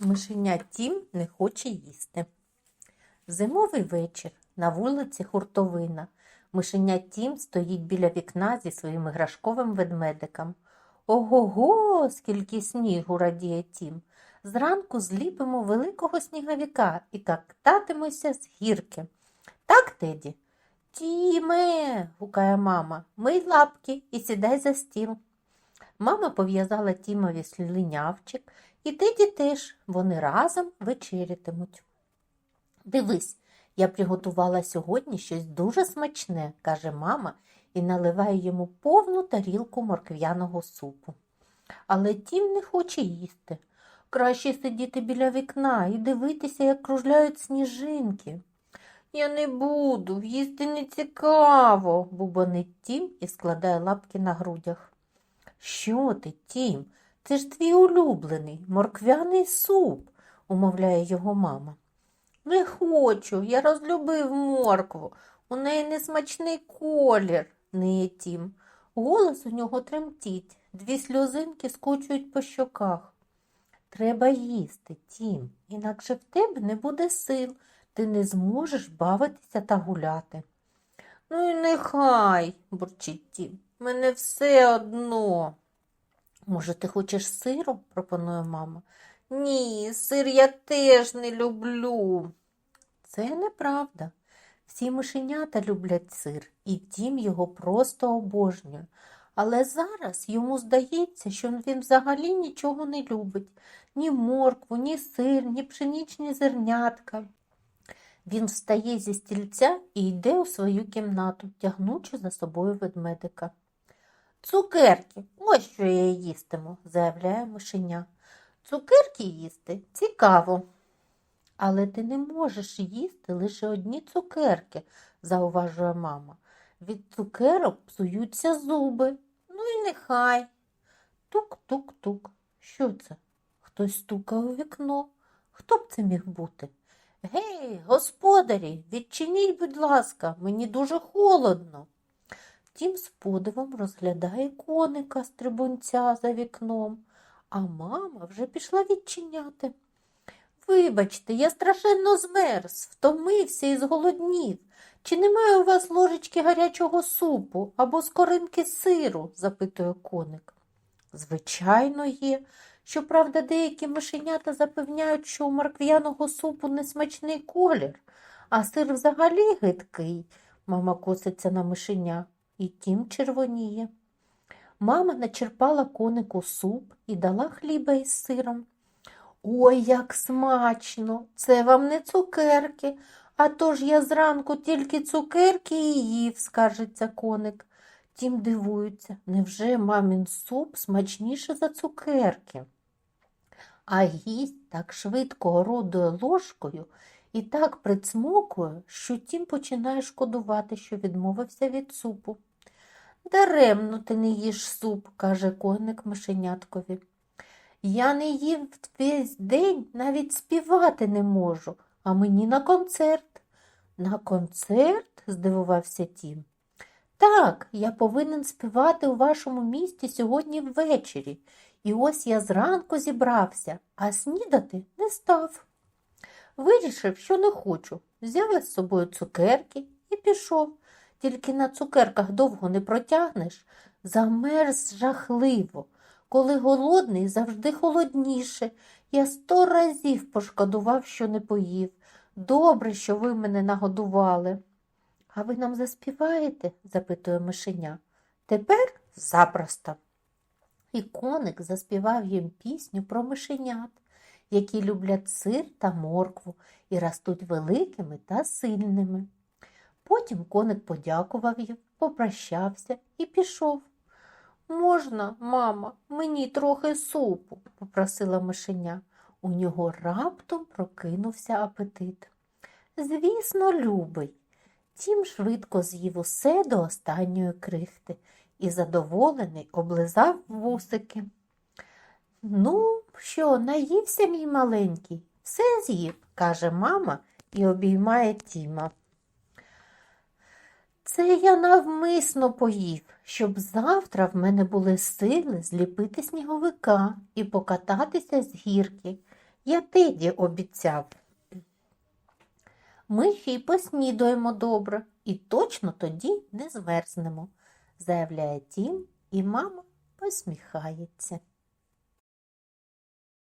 Мишеня Тім не хоче їсти. Зимовий вечір. На вулиці хуртовина. Мишеня Тім стоїть біля вікна зі своїм іграшковим ведмедиком. Ого-го, скільки снігу радіє Тім. Зранку зліпимо великого сніговика і кататимося з гірки. Так, Теді? Тіме, гукає мама, мий лапки і сідай за стіл. Мама пов'язала Тімові слинявчик, і Теді теж вони разом вечерятимуть. Дивись, я приготувала сьогодні щось дуже смачне, каже мама і наливає йому повну тарілку морквяного супу. Але Тім не хоче їсти. Краще сидіти біля вікна і дивитися, як кружляють сніжинки. Я не буду, їсти не цікаво, бубонить Тім і складає лапки на грудях. Що ти, Тім? Це ж твій улюблений морквяний суп, умовляє його мама. Не хочу, я розлюбив моркву. У неї несмачний колір, ниє Тім. Голос у нього тремтить, дві сльозинки скочують по щоках. Треба їсти, Тім, інакше в тебе не буде сил, ти не зможеш бавитися та гуляти. Ну і нехай, бурчить Тім, мене все одно. Може, ти хочеш сиру? пропонує мама. Ні, сир я теж не люблю. Це неправда. Всі мишенята люблять сир, і Тім його просто обожнює. Але зараз йому здається, що він взагалі нічого не любить ні моркву, ні сир, ні пшеничні зернятка. Він встає зі стільця і йде у свою кімнату, тягнучи за собою ведмедика. Цукерки, ось що я їстиму, заявляє мишеня. Цукерки їсти цікаво. Але ти не можеш їсти лише одні цукерки, зауважує мама. Від цукерок псуються зуби. Ну і нехай. Тук-тук-тук. Що це? Хтось стукає у вікно. Хто б це міг бути? Гей, господарі, відчиніть, будь ласка, мені дуже холодно. Тім з подивом розглядає коника стрибунця за вікном, а мама вже пішла відчиняти. Вибачте, я страшенно змерз, втомився і зголоднів. Чи немає у вас ложечки гарячого супу або скоринки сиру? запитує коник. Звичайно, є. Щоправда, деякі мишенята запевняють, що у морквяного супу несмачний колір, а сир взагалі гидкий. Мама коситься на мишеня, і тім червоніє. Мама начерпала конику суп і дала хліба із сиром. Ой, як смачно! Це вам не цукерки, а то ж я зранку тільки цукерки і їв, скаржиться коник. Тім дивується, невже мамін суп смачніше за цукерки? А гість так швидко орудує ложкою і так прицмокує, що тім починає шкодувати, що відмовився від супу. Даремно ти не їш суп, каже коник мишеняткові. Я не їв весь день, навіть співати не можу, а мені на концерт. На концерт? здивувався Тім. Так, я повинен співати у вашому місті сьогодні ввечері. І ось я зранку зібрався, а снідати не став. Вирішив, що не хочу, взяв із собою цукерки і пішов. Тільки на цукерках довго не протягнеш, замерз жахливо. Коли голодний, завжди холодніше. Я сто разів пошкодував, що не поїв. Добре, що ви мене нагодували. А ви нам заспіваєте? запитує мишеня. Тепер запросто. І коник заспівав їм пісню про мишенят, які люблять сир та моркву і ростуть великими та сильними. Потім коник подякував їм, попрощався і пішов. Можна, мама, мені трохи супу, попросила мишеня. У нього раптом прокинувся апетит. Звісно, любий. Тім швидко з'їв усе до останньої крихти і задоволений облизав вусики. Ну, що, наївся мій маленький? Все з'їв, каже мама і обіймає Тіма. Це я навмисно поїв, щоб завтра в мене були сили зліпити сніговика і покататися з гірки. Я Теді обіцяв. Ми ще й поснідаємо добре і точно тоді не змерзнемо, заявляє Тім, і мама посміхається.